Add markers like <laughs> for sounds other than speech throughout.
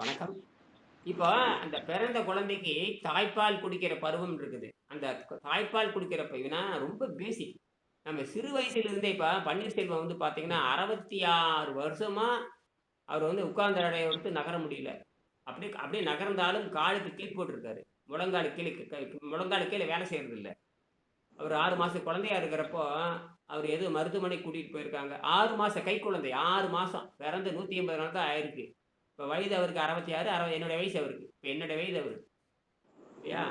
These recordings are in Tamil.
வணக்கம். இப்போ அந்த பிறந்த குழந்தைக்கு தாய்ப்பால் குடிக்கிற பருவம் இருக்குது. அந்த தாய்ப்பால் குடிக்கிற பையனா ரொம்ப பேசிக். நம்ம சிறு வயசுலேருந்தே இப்போ பன்னீர்செல்வம் வந்து பார்த்தீங்கன்னா, 66 வருஷமா அவர் வந்து உட்கார்ந்த எடைய வந்து நகர முடியல. அப்படியே அப்படியே நகர்ந்தாலும் காலுக்கு கிளிப் போட்டிருக்காரு. முழங்காலு கீழே முழங்காலு கீழே வேலை வேலை இல்லை அவர் ஆறு மாத குழந்தையா இருக்கிறப்போ, அவர் எது மருத்துவமனை கூட்டிகிட்டு போயிருக்காங்க. 6 மாச கைக்குழந்தை 6 மாசம். பிறந்து 180 நாள் தான் ஆயிருக்கு. இப்போ வயது அவருக்கு அறுபத்தி ஆறு அறுபது என்னுடைய வயசு அவருக்கு. இப்போ என்னுடைய வயது அவருக்கு. இல்லையா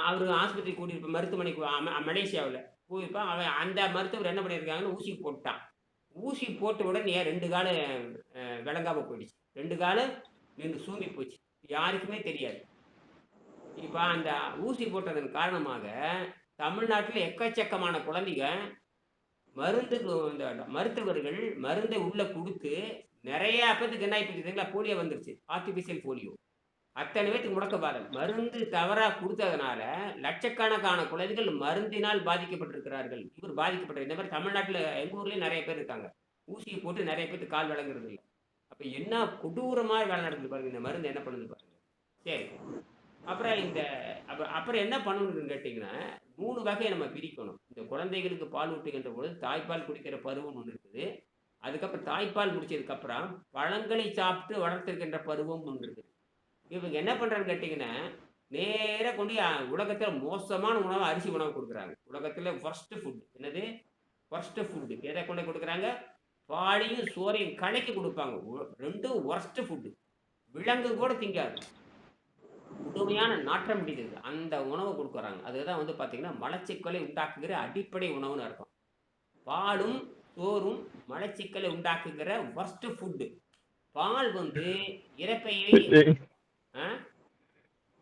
அவர் அவரு ஆஸ்பத்திரிக்கு கூட்டிட்டு போய் மருத்துவமனைக்கு மலேசியாவில் மலேசியாவுல போயிருப்பான். அவன் அந்த மருத்துவர் என்ன பண்ணியிருக்காங்கன்னு ஊசி போட்டான் ஊசி போட்ட உடனே 2 காலும் அ விளங்காம போயிடுச்சு. 2 காலும் நின்று சூம்பி போச்சு. யாருக்குமே தெரியாது. இப்போ அந்த ஊசி போட்டதன் காரணமாக, தமிழ்நாட்டில் எக்கச்சக்கமான குழந்தைங்க மருந்துக்கு இந்த மருத்துவர்கள் மருந்தை உள்ளே கொடுத்து நிறைய பேத்துக்கு என்ன ஆயி போலியோ வந்துருச்சு. Artificial polio. அத்தனை பேத்துக்கு முடக்கவாதம். மருந்து தவறாக கொடுத்ததுனால லட்சக்கணக்கான குழந்தைகள் மருந்தினால் பாதிக்கப்பட்டிருக்கிறார்கள். இவர் பாதிக்கப்பட்ட இந்த மாதிரி தமிழ்நாட்டில் எங்கள் ஊர்லேயும் நிறைய பேர் இருக்காங்க. ஊசியை போட்டு நிறைய பேத்துக்கு கால் வழங்குறது இல்லை அப்போ என்ன கொடூரமாக வேலை நடக்குது பாருங்க. இந்த மருந்து என்ன பண்ணுது பாருங்க. சரி. அப்புறம் இந்த அப்புறம் அப்புறம் என்ன பண்ணணும்னு கேட்டிங்கன்னா மூணு வகையை நம்ம பிரிக்கணும். இந்த குழந்தைகளுக்கு பால் ஊட்டுகின்ற பொழுது, தாய்ப்பால் குடிக்கிற பருவம் ஒன்று இருக்குது. அதுக்கப்புறம் தாய்ப்பால் முடிச்சதுக்கப்புறம் பழங்களை சாப்பிட்டு வளர்த்திருக்கின்ற பருவம் ஒன்று இருக்குது. இவங்க என்ன பண்ணுறான்னு கேட்டிங்கன்னா நேராக கொண்டு உலகத்தில் மோசமான உணவு அரிசி உணவு கொடுக்குறாங்க உலகத்தில் ஃபர்ஸ்ட்டு ஃபுட். என்னது? ஃபர்ஸ்ட்டு ஃபுட்டு எதை கொண்டு கொடுக்குறாங்க பாலையும், சோறையும் கலக்கி கொடுப்பாங்க ஒ 2ம் ஃபுட்டு விலங்கு கூட திங்காது. முழுமையான நாற்றம் அடிக்குது. அந்த உணவை கொடுக்குறாங்க அதுதான் வந்து பார்த்தீங்கன்னா, மலச்சிக்கலை உண்டாக்குகிற அடிப்படை உணவுன்னு அர்த்தம். பாலும், சோறும் மலச்சிக்கலை உண்டாக்குகிற வொர்ஸ்ட் ஃபுட். பால் வந்து இரைப்பையை ஆ?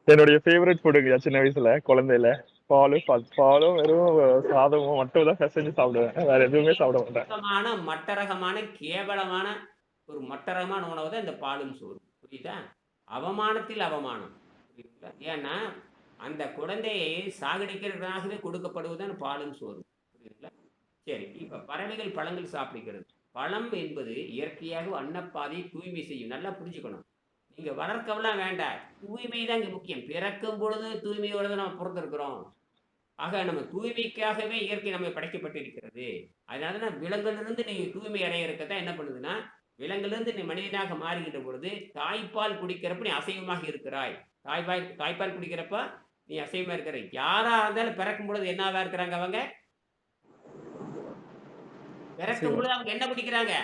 என்னுடைய ஃபேவரைட் ஃபுட்டுங்கய்யா சின்ன வயசுல, குழந்தையில. பாலு, பால் பாலும் வெறும் சாதமும் மட்டும் தான் பெசஞ்சு சாப்பிடுவேன். வேற எதுவுமே சாப்பிட மாட்டேன். மட்டரகமான, கேவலமான ஒரு மட்டரகமான உணவு தான் இந்த பாலும், சோறும். புரியுதா? அவமானத்தில் அவமானம். புரியுதுங்களா? ஏன்னா, அந்த குழந்தையை சாகடிக்கிறதுக்காகவே கொடுக்கப்படுவது பாலும், சோறும். புரியுதுங்களா? சரி. இப்போ பறவைகள் பழங்கள் சாப்பிடுகிறது. பழம் என்பது இயற்கையாக அன்னப்பாதையை தூய்மை செய்யும். நல்லா புரிஞ்சுக்கணும். நீங்கள் வளர்க்கவெல்லாம் வேண்டாம். தூய்மை தான் இங்கே முக்கியம். பிறக்கும் பொழுது தூய்மையோடு தான் நம்ம பிறந்திருக்கிறோம் ஆக நம்ம தூய்மைக்காகவே இயற்கை நம்ம படைக்கப்பட்டிருக்கிறது. அதனால தான் விலங்கிலிருந்து நீங்கள் தூய்மை அடையறதுக்கு தான் என்ன பண்ணுதுன்னா, விலங்கிலிருந்து நீ மனிதனாக மாறுகின்ற பொழுது, தாய்ப்பால் குடிக்கிறப்ப நீ அசைவமாக இருக்கிறாய். தாய்ப்பால் தாய்ப்பால் குடிக்கிறப்ப நீ அசைவமாக இருக்கிற. யாராக இருந்தாலும் பிறக்கும் பொழுது என்னவா இருக்கிறாங்க அவங்க? பொழுது அவங்க என்ன குடிக்கிறாங்க?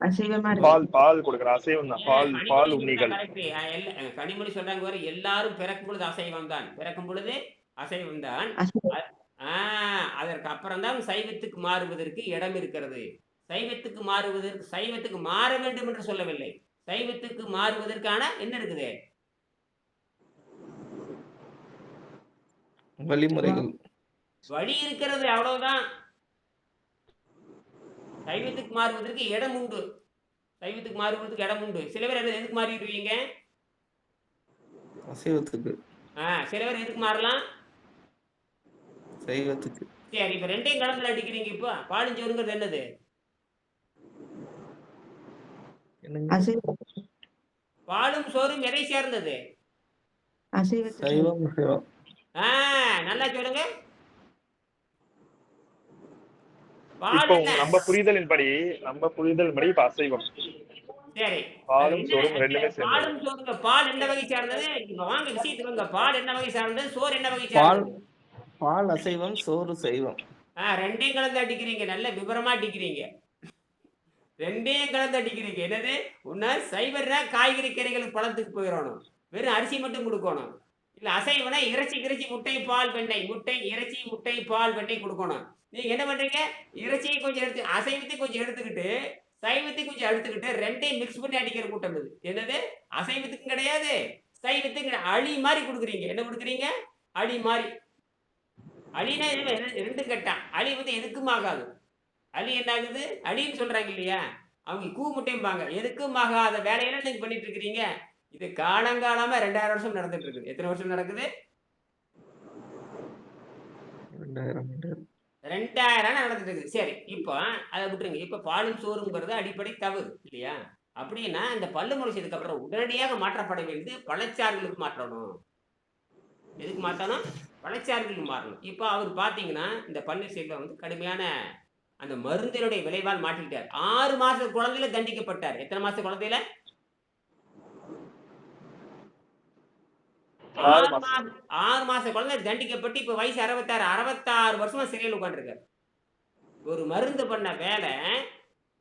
அசைவமா இருக்கு. பால் பால் குடுக்குறேன். அசைவம் தான். ஏன் பால் கனிமொழி பால் உண்ணிகள். சொல்றாங்க எல்லாரும் பிறக்கும் பொழுது அசைவம் தான். பிறக்கும் பொழுது அசைவம் தான். அதற்கு அப்புறம் தான் சைவத்துக்கு மாறுவதற்கு இடம் இருக்கிறது. சைவத்துக்கு மாறுவதற்கு சைவத்துக்கு மாற வேண்டும் என்று சொல்லவில்லை. சைவத்துக்கு மாறுவதற்கான என்ன இருக்குது? வழிமுறைகள். வழி இருக்கிறது அவ்வளவுதான். சைவத்துக்கு மாறுவதற்கு இடம் உண்டு. சைவத்துக்கு மாறுவதற்கு இடம் உண்டு. சில பேர் எது எதுக்கு மாறிடுவீங்க? அசைவத்துக்கு. ஆ சில பேர் எதுக்கு மாறலாம்? சைவத்துக்கு. சரி. இப்ப 2யும் கலந்துல அடிக்கிறீங்க இப்போ. பாலும் சோறுங்கிறது என்னது? பாலும் சோறும் எதை சேர்ந்தது? நல்லா சொல்லுங்க. இப்போ? நம்ம புரிதலின்படி நம்ம புரிதலின்படி இப்ப அசைவம். சரி. பாலும், சோறும் 2மே சேர்ந்தது. பால் என்ன வகை சார்ந்தது? இப்ப வாங்க விஷயத்துக்கு. பால் என்ன வகை சார்ந்தது? சோறு என்ன வகை பால்? பால் அசைவம், சோறு சைவம். ஆ 2யும் கலந்து அடிக்கிறீங்க. நல்ல விவரமா அடிக்கிறீங்க. 2யும் கலந்து அடிக்கிறீங்க. என்னது? ஒண்ணு சைவர்னா காய்கறி, கீரைகள், பழத்துக்கு போயிரணும். வெறும் அரிசி மட்டும் குடுக்கணும். இல்ல அசைவம்னா இறைச்சி, இறைச்சி முட்டை, பால், வெண்ணெய். முட்டை, இறைச்சி, முட்டை, பால், வெண்ணெய் கொடுக்கணும் நீங்க என்ன பண்றீங்க? இறைச்சியை கொஞ்சம் எடுத்து அசைவத்தை கொஞ்சம் எடுத்துக்கிட்டு, சைவத்தை கொஞ்சம் எடுத்துக்கிட்டு ரெண்டையும் மிக்ஸ் பண்ணி அடிக்கிற கூட்டம் இது. என்னது? அசைவத்துக்கும் கிடையாது. சைவத்துக்கும் அழி மாதிரி கொடுக்குறீங்க என்ன கொடுக்குறீங்க அழி மாதிரி அழினா என்ன 2 கெட்டான். வந்து எதுக்கும் ஆகாது. அழி என்ன ஆகுது? அழின்னு சொல்றாங்க இல்லையா? அவங்க கூ முட்டைம்பாங்க. எதுக்கும் ஆகாத வேலையெல்லாம் நீங்க பண்ணிட்டு இருக்கிறீங்க. இது காலங்காலமா 2000 வருஷம் நடந்துட்டு இருக்குது. எத்தன வருஷம் நடக்குது? 2000 2000. 2000 நடந்துட்டு இருக்குது. சரி. இப்போ அத விட்டுருங்க. இப்ப பாலும் சோறுங்கிறது அடிப்படை தவறு இல்லையா? அப்படின்னா இந்த பல்லு முளைச்சதுக்கு அப்புறம் உடனடியாக மாற்றப்பட வேண்டியது பழச்சாறுகளுக்கு மாற்றணும் எதுக்கு மாற்றணும் பழச்சாறுகளுக்கு மாறணும் இப்போ அவர் பார்த்தீங்கன்னா இந்த பன்னீர்செல்வம் வந்து கடுமையான அந்த மருந்தினுடைய விளைவால் மாட்டிக்கிட்டார் ஆறு மாச குழந்தையில தண்டிக்கப்பட்டார் எத்தனை மாச குழந்தையில ஆறு மாச குழந்தை தண்டிக்கப்பட்டு இப்ப வயசு அறுபத்தாறு அறுபத்தாறு வருஷமா சிறையில் உட்காந்துருக்காரு ஒரு மருந்து பண்ண வேலை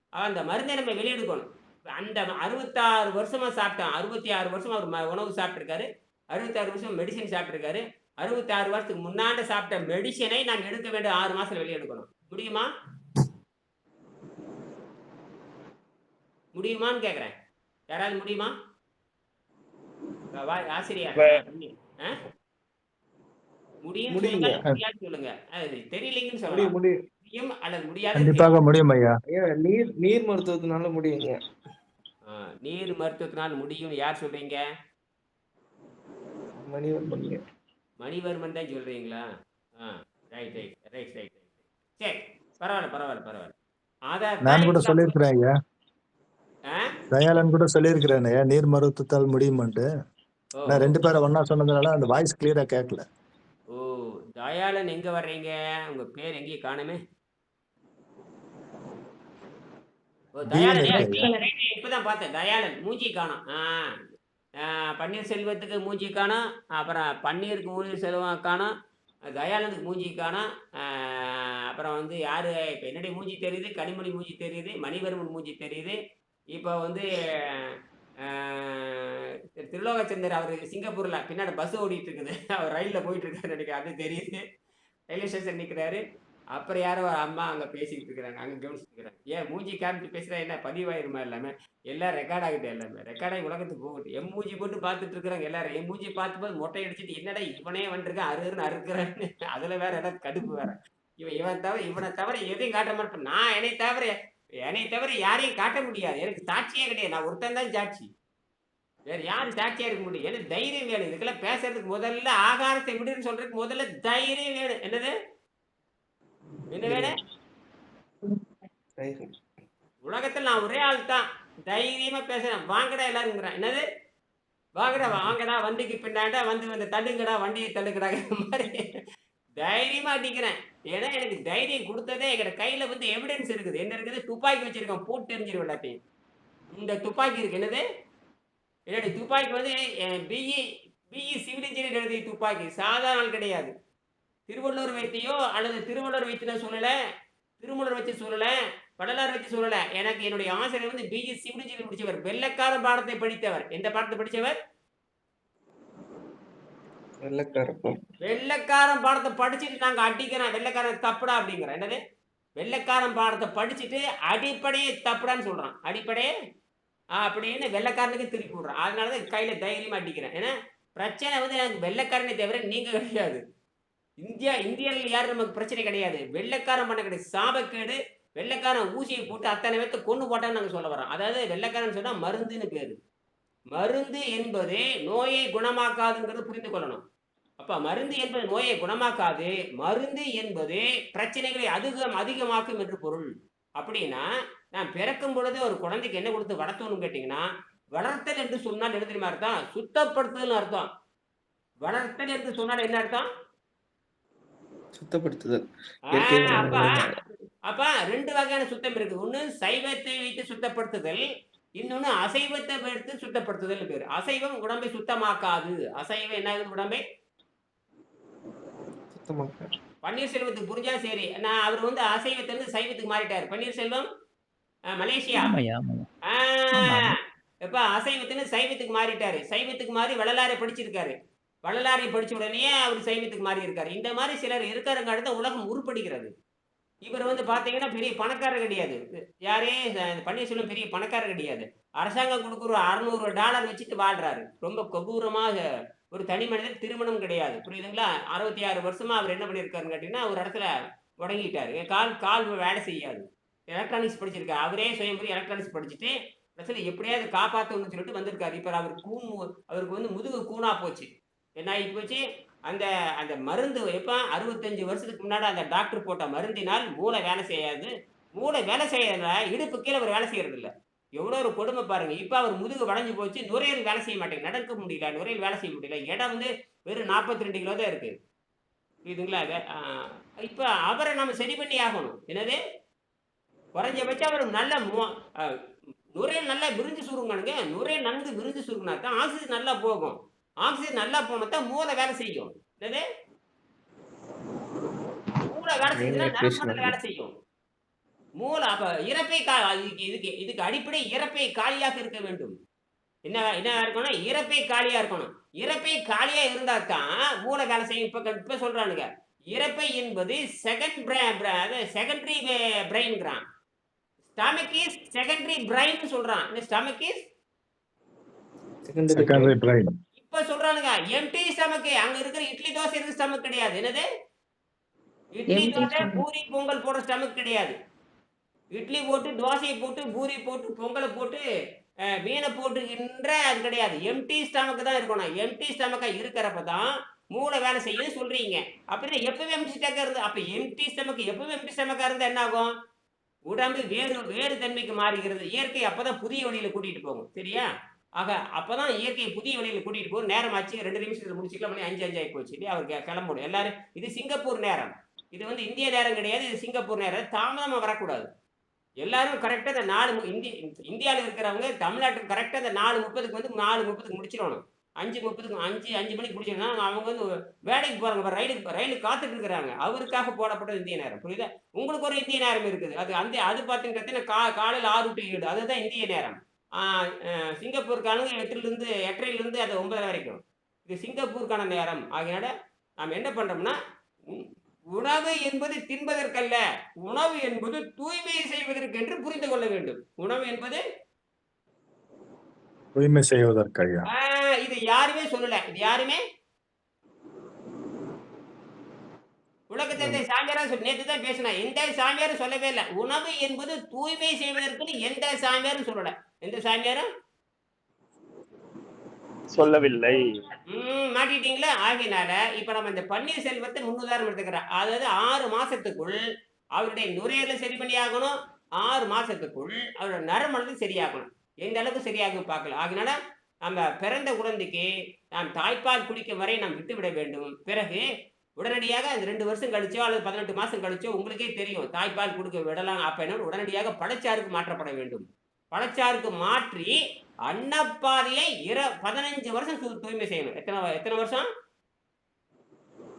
அந்த மருந்தை நம்ம வெளியெடுக்கணும் அந்த அறுபத்தாறு வருஷமா சாப்பிட்டான். அறுபத்தி ஆறு வருஷம் அவர் உணவு சாப்பிட்டிருக்காரு. அறுபத்தாறு வருஷம் மெடிசன் சாப்பிட்டிருக்காரு. அறுபத்தாறு வருஷத்துக்கு முன்னாடி சாப்பிட்ட மெடிசனை நாம் எடுக்க வேண்டிய ஆறு மாசத்துல வெளியே எடுக்கணும். முடியுமா? முடியுமான்னு கேக்குறேன். யாராவது முடியுமா? கண்டிப்பாக முடியும் ஐயா. ஐயா நீர் நீர் மருத்துவத்தினால முடியுங்க. நீர் மருத்துவத்தினால் முடியும். யார் சொல்றீங்க? மணிவர்மன்ங்க மணிவர்மன் தான் சொல்றீங்களா? ஆ right right right right right சரி பரவாயில்ல பரவாயில்ல பரவாயில்ல. ஆதார் நான் கூட சொல்லியிருக்கிறேன் ஐயா? தயாளன் கூட சொல்லியிருக்கிறேன் ஐயா. நீர் மருத்துவத்தால் முடியுமான்ட்டு. நான் ரெண்டு பேரை ஒண்ணா சொன்னதுனால அந்த வாய்ஸ் கிளியரா கேட்கல ஓ தயாளன் எங்க வர்றீங்க? உங்க பேர் எங்கேயும் காணுமே. ஓ தயாளன் இப்பதான் பார்த்தேன். தயாளன் மூஞ்சி காணோம். ஆ, பன்னீர்செல்வத்துக்கு மூஞ்சி காணோம். அப்புறம் பன்னீருக்கு மூஞ்சி செல்வம் காணோம். தயானந்துக்கு மூஞ்சி காணோம். அப்புறம் வந்து யாரு இப்போ என்னுடைய மூஞ்சி தெரியுது? கனிமொழி மூஞ்சி தெரியுது. மணிவர்மன் மூஞ்சி தெரியுது. இப்போ வந்து திருலோகச்சந்தர் அவர் சிங்கப்பூர்ல பின்னாடி பஸ் ஓடிட்டு இருக்குது <laughs> அவர் ரயில்ல போயிட்டு இருக்காரு எனக்கு அது தெரியுது. ரயில்வே ஸ்டேஷன் நிக்கிறாரு. அப்புறம் யாரோ ஒரு அம்மா அங்க பேசிட்டு இருக்கிறாங்க. அங்க கவனிச்சுட்டு இருக்கிறாங்க ஏன் மூஞ்சி காமிச்சு பேசுறா என்ன? பதிவாயிருமா எல்லாமே? எல்லாம் ரெக்கார்ட் ஆகிட்டு எல்லாமே. ரெக்கார்டாகி உலகத்துக்கு போகட்டும் என் மூஞ்சி போட்டு பார்த்துட்டு இருக்கிறாங்க எல்லாரும். என் மூஞ்சி பார்த்து போது மொட்டை அடிச்சுட்டு என்னடா இவனே வந்துருக்கான் அருன்னு அறுக்குறான்னு. <laughs> அதுல வேற ஏதாவது கடுப்பு வேற. இவன் இவன் தவிர இவனை தவிர எதையும் காட்ட மாட்டேன். நான் என்னை தவிர என்னை தவிர யாரையும் காட்ட முடியாது. எனக்கு சாட்சியே கிடையாது. நான் ஒருத்தன் தான் சாட்சி. வேற யாரும் சாட்சியா இருக்க முடியும்? எனக்கு தைரியம் வேணும்? இதுக்கெல்லாம் பேசுறதுக்கு முதல்ல ஆகாரத்தை விடுன்னு சொல்றதுக்கு முதல்ல தைரியம் வேணும். என்னது? என்ன வேணும். உலகத்துல நான் ஒரே ஆள் தான். தைரியமா பேசுறேன். வாங்கடா எல்லாருங்கிறேன். என்னது? வாங்கடா வாங்கடா. வண்டிக்கு பின்னாண்டா வந்து வந்து தள்ளுங்கடா. வண்டியை தள்ளுங்கடாங்கிற மாதிரி. தைரியமா அடிக்கிறேன். ஏன்னா எனக்கு தைரியம் கொடுத்ததே எங்க கையில வந்து எவிடன்ஸ் இருக்குது. என்ன இருக்குது? துப்பாக்கி வச்சிருக்கோம் போட்டு தெரிஞ்சிருக்கும் எல்லாத்தையும். இந்த துப்பாக்கி இருக்கு. என்னது? என்னுடைய துப்பாக்கி வந்து பிஇ பிஇ சிவில் இன்ஜினியர் எழுதிய துப்பாக்கி. சாதாரண கிடையாது. திருவள்ளூர் வைத்தியோ அல்லது திருவள்ளூர் வைத்தியோ சொல்லல திருமூலர் வச்சு சொல்லல வள்ளலார் வச்சு சொல்லல. எனக்கு என்னுடைய ஆசிரியர் வந்து பிஜி சிவில் இன்ஜினியர் படிச்சவர் வெள்ளக்கார பாடத்தை படித்தவர். எந்த பாடத்தை வெள்ளக்காரப்பம் வெள்ளைக்காரன் பாடத்தை. படிச்சுட்டு நாங்க அடிக்கிறோம் வெள்ளைக்காரன் தப்புடா அப்படிங்கிறோம் என்னது? வெள்ளைக்காரன் பாடத்தை படிச்சுட்டு அடிப்படையே தப்புடான்னு சொல்றான். அடிப்படையே அப்படின்னு வெள்ளைக்காரனுக்கு திருப்பி விட்றேன் அதனால தான் கையில் தைரியமாக அடிக்கிறேன். ஏன்னா பிரச்சனை வந்து எனக்கு வெள்ளைக்காரனே தவிர நீங்கள் கிடையாது. இந்தியா இந்தியாவில் யாரும் நமக்கு பிரச்சனை கிடையாது. வெள்ளைக்காரன் பண்ண கிடையாது. சாபக்கேடு வெள்ளைக்காரன் ஊசியை போட்டு அத்தனை பேர்த்த கொண்டு போட்டான்னு நாங்கள் சொல்ல வரோம். அதாவது வெள்ளைக்காரன் சொன்னால் மருந்துன்னு பேர். மருந்து என்பது நோயை குணமாக்காதுங்கிறது புரிந்து கொள்ளணும். அப்போ மருந்து என்பது நோயை குணமாக்காது. மருந்து என்பது பிரச்சனைகளை அதிகம் அதிகமாக்கும் என்று பொருள். அப்படின்னா நான் பிறக்கும் பொழுது ஒரு குழந்தைக்கு என்ன கொடுத்து வளர்த்தணும்னு கேட்டீங்கன்னா வளர்த்தல் என்று சொன்னால் என்ன தெரியுமா அர்த்தம்? சுத்தப்படுத்துதல் அர்த்தம். வளர்த்தல் என்று சொன்னால் என்ன அர்த்தம்? சுத்தப்படுத்துதல். அப்ப. அப்ப ரெண்டு வகையான சுத்தம் இருக்கு. ஒண்ணு சைவத்தை வைத்து சுத்தப்படுத்துதல் இன்னொன்னு அசைவத்தை வைத்து சுத்தப்படுத்துதல் பேரு. அசைவம் உடம்பை சுத்தமாக்காது. அசைவம் என்ன உடம்பை? பன்னீர்செல்வத்துக்கு புரிஞ்சா சரி. நான் அவர் வந்து அசைவத்துல இருந்து சைவத்துக்கு மாறிட்டார். பன்னீர்செல்வம் மலேசியா. இப்ப அசைவத்துல சைவத்துக்கு மாறிட்டாரு. சைவத்துக்கு மாறி வள்ளலாரை படிச்சிருக்காரு. வள்ளலாரை படிச்ச உடனே அவர் சைவத்துக்கு மாறி இருக்காரு இந்த மாதிரி சிலர் இருக்கிறங்க அடுத்த உலகம் உருப்படுகிறது இவர் வந்து பாத்தீங்கன்னா பெரிய பணக்காரர் கிடையாது. யாரே? பன்னீர்செல்வம் பெரிய பணக்காரர் கிடையாது. அரசாங்கம் கொடுக்குற அறுநூறு டாலர் வச்சுட்டு வாழ்றாரு. ரொம்ப கொடூரமாக ஒரு தனி மனிதர் திருமணம் கிடையாது. புரியுதுங்களா? அறுபத்தி ஆறு வருஷமா அவர் என்ன பண்ணியிருக்காருன்னு கேட்டீங்கன்னா ஒரு இடத்துல முடங்கிட்டாரு கால் கால் வேலை செய்யாது. எலக்ட்ரானிக்ஸ் படிச்சிருக்காரு அவரே சுயம்புரி எலக்ட்ரானிக்ஸ் படிச்சுட்டு பிரச்சனை எப்படியாவது காப்பாற்றணும்னு சொல்லிட்டு வந்திருக்காரு. இப்போ அவர் கூண் அவருக்கு வந்து முதுகு கூணாக போச்சு. என்ன ஆகி போச்சு? அந்த அந்த மருந்து எப்போ அறுபத்தஞ்சு வருஷத்துக்கு முன்னாடி அந்த டாக்டர் போட்ட மருந்தினால் மூளை வேலை செய்யாது. மூளை வேலை செய்யறதுல இடுப்பு கீழே அவர் வேலை செய்யறது இல்லை எவ்வளோ ஒரு கொடுமை பாருங்க. இப்போ அவர் முதுகு வளைஞ்சு போச்சு. நுரையீரல் வேலை செய்ய மாட்டேங்குது. நடக்க முடியல. நுரையீரல் வேலை செய்ய முடியல. இடம் வந்து வெறும் நாற்பத்தி ரெண்டு கிலோ தான் இருக்குது புரியுதுங்களா? இப்போ அவரை நம்ம சரி பண்ணி ஆகணும். என்னது? குறைஞ்சபட்சம் அவர் நல்ல நுரையீரல் நல்லா விரிஞ்சு சுருங்கணுங்க. நுரையீரல் நன்கு விரிஞ்சு சுருங்கினா தான் ஆக்சிஜன் நல்லா போகும். ஆக்சிஜன் நல்லா போனா தான் மூளை வேலை செய்யும். என்னது? மூளை வேலை மண்டலம் வேலை செய்யும். மூளை அப்ப இறப்பை கா இதுக்கு இதுக்கு இதுக்கு அடிப்படை இறப்பை காலியாக இருக்க வேண்டும். என்ன என்ன இருக்கணும்? இறப்பை காலியா இருக்கணும். இறப்பை காலியா இருந்தா தான் மூளை வேலை செய்யும். இப்ப இப்ப சொல்றானுங்க. இறப்பை என்பது செகண்ட் செகண்டரி பிரெயின்ங்கிறான் ஸ்டமக் இஸ் செகண்டரி பிரைன் சொல்றான். இந்த ஸ்டமக் இஸ் செகண்டரி பிரைன் இப்ப சொல்றானுங்க எம்டி ஸ்டமக் அங்க இருக்கிற இட்லி தோசை இருக்கிற ஸ்டமக் கிடையாது. என்னது? இட்லி தோசை. பூரி பொங்கல் போடுற ஸ்டமக் கிடையாது. இட்லி போட்டு தோசையை போட்டு பூரி போட்டு பொங்கலை போட்டு மீனை போட்டுக்கின்ற அது கிடையாது. எம்டி ஸ்டமக் தான் இருக்கணும். எம்டி ஸ்டமக்கா இருக்கிறப்ப தான் மூளை வேலை செய்யுது சொல்றீங்க. அப்படின்னா எப்பவும் எம்டி ஸ்டமக்கா இருந்து அப்ப எம்டி ஸ்டமக் எப்பவும் எம்டி ஸ்டமக்கா இருந்தா என்ன ஆகும்? உடம்பு வேறு வேறு தன்மைக்கு மாறுகிறது. இயற்கை அப்பதான் புதிய வழியில கூட்டிட்டு போகும். சரியா? ஆக அப்பதான் இயற்கை புதிய வழியில கூட்டிட்டு போகும். நேரம் ஆச்சு. ரெண்டு நிமிஷத்துல முடிச்சுக்கலாம். மணி அஞ்சு அஞ்சு ஆகி போச்சு. இல்லையா? அவர் கிளம்பணும் எல்லாரும் இது சிங்கப்பூர் நேரம். இது வந்து இந்திய நேரம் கிடையாது. இது சிங்கப்பூர் நேரம். தாமதமா வரக்கூடாது. எல்லாரும் கரெக்டாக இந்த நாலு மு- இந்திய இந்தியாவில் இருக்கிறவங்க தமிழ்நாட்டுக்கு கரெக்டாக இந்த நாலு முப்பதுக்கு வந்து நாலு முப்பதுக்கு முடிச்சிடணும். அஞ்சு முப்பதுக்கு அஞ்சு அஞ்சு மணிக்கு முடிச்சிடணும் அவங்க வந்து வேலைக்கு போறாங்க ரயிலுக்கு ரயிலுக்கு காத்துட்டு இருக்கிறாங்க. அவருக்காக போடப்பட்டது இந்திய நேரம். புரியுதா? உங்களுக்கு ஒரு இந்திய நேரம் இருக்குது. அது அந்த அது பார்த்தீங்கன்னா கா காலையில் ஆறு டு ஏழு. அதுதான் இந்திய நேரம். சிங்கப்பூருக்கானவங்க எட்டுலேருந்து எட்டரைலேருந்து அது ஒன்பதரை வரைக்கும். இது சிங்கப்பூருக்கான நேரம். ஆகையால நாம் என்ன பண்ணுறோம்னா உணவு என்பது தின்பதற்கல்ல. உணவு என்பது தூய்மை செய்வதற்கு என்று புரிந்து கொள்ள வேண்டும். உணவு என்பது தூய்மை செய்வதற்கு ஐயா ஆஹ், இது யாருமே சொல்லல. இது யாருமே? உலகத்தை சாமியாரா சொல்லி நேற்று தான் பேசினா எந்த சாமியாரும் சொல்லவே இல்லை. உணவு என்பது தூய்மை செய்வதற்குன்னு எந்த சாமியாரும் சொல்லல. எந்த சாமியாரும்? சொல்லவில்லை. மாட்டிட்டீங்களா? ஆகினால இப்ப நம்ம இந்த பன்னீர் செல்வத்தை முன்னுதாரணம் எடுத்துக்கிறோம் அதாவது ஆறு மாசத்துக்குள் அவருடைய நுரையீரலை சரி பண்ணி ஆகணும். ஆறு மாசத்துக்குள் அவரோட நரம்பு சரியாகணும். எந்த அளவுக்கு சரியாகும் பார்க்கல. ஆகினால நம்ம பிறந்த குழந்தைக்கு நாம் தாய்ப்பால் குடிக்கும் வரை நாம் விட்டுவிட வேண்டும். பிறகு உடனடியாக அந்த ரெண்டு வருஷம் கழிச்சோ அல்லது பதினெட்டு மாசம் கழிச்சோ உங்களுக்கே தெரியும் தாய்ப்பால் கொடுக்க விடலாம் அப்ப என்ன உடனடியாக பழச்சாருக்கு மாற்றப்பட வேண்டும். பழச்சாருக்கு மாற்றி அன்னப்பாதையை இர பதினஞ்சு வருஷம் தூய்மை செய்யணும். எத்தனை எத்தனை வருஷம்?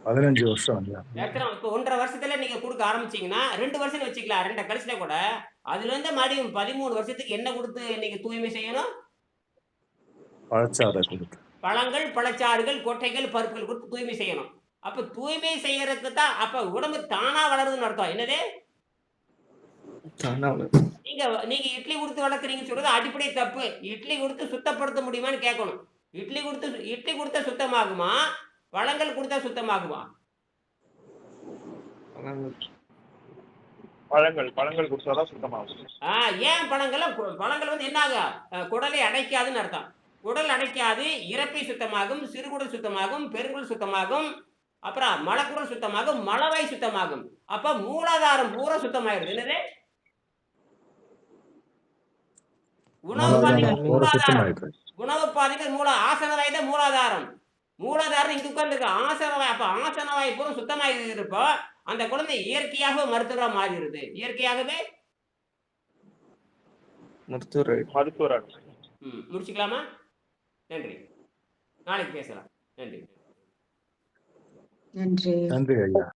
பதினஞ்சு வருஷம் இப்போ ஒன்றரை வருஷத்துல நீங்க கொடுக்க ஆரம்பிச்சீங்கன்னா ரெண்டு வருஷம் வச்சுக்கலாம் ரெண்டரை கழிச்சுல கூட அதுல இருந்து மறுபடியும் பதிமூணு வருஷத்துக்கு என்ன கொடுத்து நீங்க தூய்மை செய்யணும்? பழச்சாறை கொடுத்து. பழங்கள் பழச்சாறுகள் கொட்டைகள் பருப்புகள் கொடுத்து தூய்மை செய்யணும். அப்ப தூய்மை செய்யறதுக்கு தான் அப்ப உடம்பு தானா வளருதுன்னு அர்த்தம். என்னது. நீங்க நீங்க இட்லி கொடுத்து வளர்க்குறீங்கன்னு சொல்றது அடிப்படை தப்பு. இட்லி கொடுத்து சுத்தப்படுத்த முடியுமான்னு கேட்கணும். இட்லி கொடுத்து இட்லி கொடுத்தா சுத்தமாகுமா? பழங்கள் கொடுத்தா சுத்தமாகுமா? பழங்கள். பழங்கள் குடிச்சாதான் சுத்தமாகும். ஆ, ஏன் பழங்கள் பழங்கள் வந்து என்ன ஆகும்? குடலை அடைக்காதுன்னு அர்த்தம். குடல் அடைக்காது இறப்பை சுத்தமாகும் சிறுகுடல் சுத்தமாகும் பெருங்குடல் சுத்தமாகும் அப்புறம் மலக்குடல் சுத்தமாகும் மலவாய் சுத்தமாகும். அப்ப மூலாதாரம் பூரா சுத்தமாயிருது என்னது? உணவு பாத்தீங்கன்னா மூலாதாரம். உணவு பாத்தீங்கன்னா மூல ஆசனவாய் தான் மூலாதாரம். மூலாதாரம் இங்க உட்கார்ந்துருக்கு. ஆசனவாய் அப்ப ஆசனவாய் பூரா சுத்தமாக இருப்போ அந்த குழந்தை இயற்கையாக மருத்துவரா மாறிடுது. இயற்கையாகவே? மருத்துவர் மருத்துவர். ம் முடிச்சுக்கலாமா? நன்றி. நாளைக்கு பேசலாம். நன்றி. நன்றி. நன்றி ஐயா.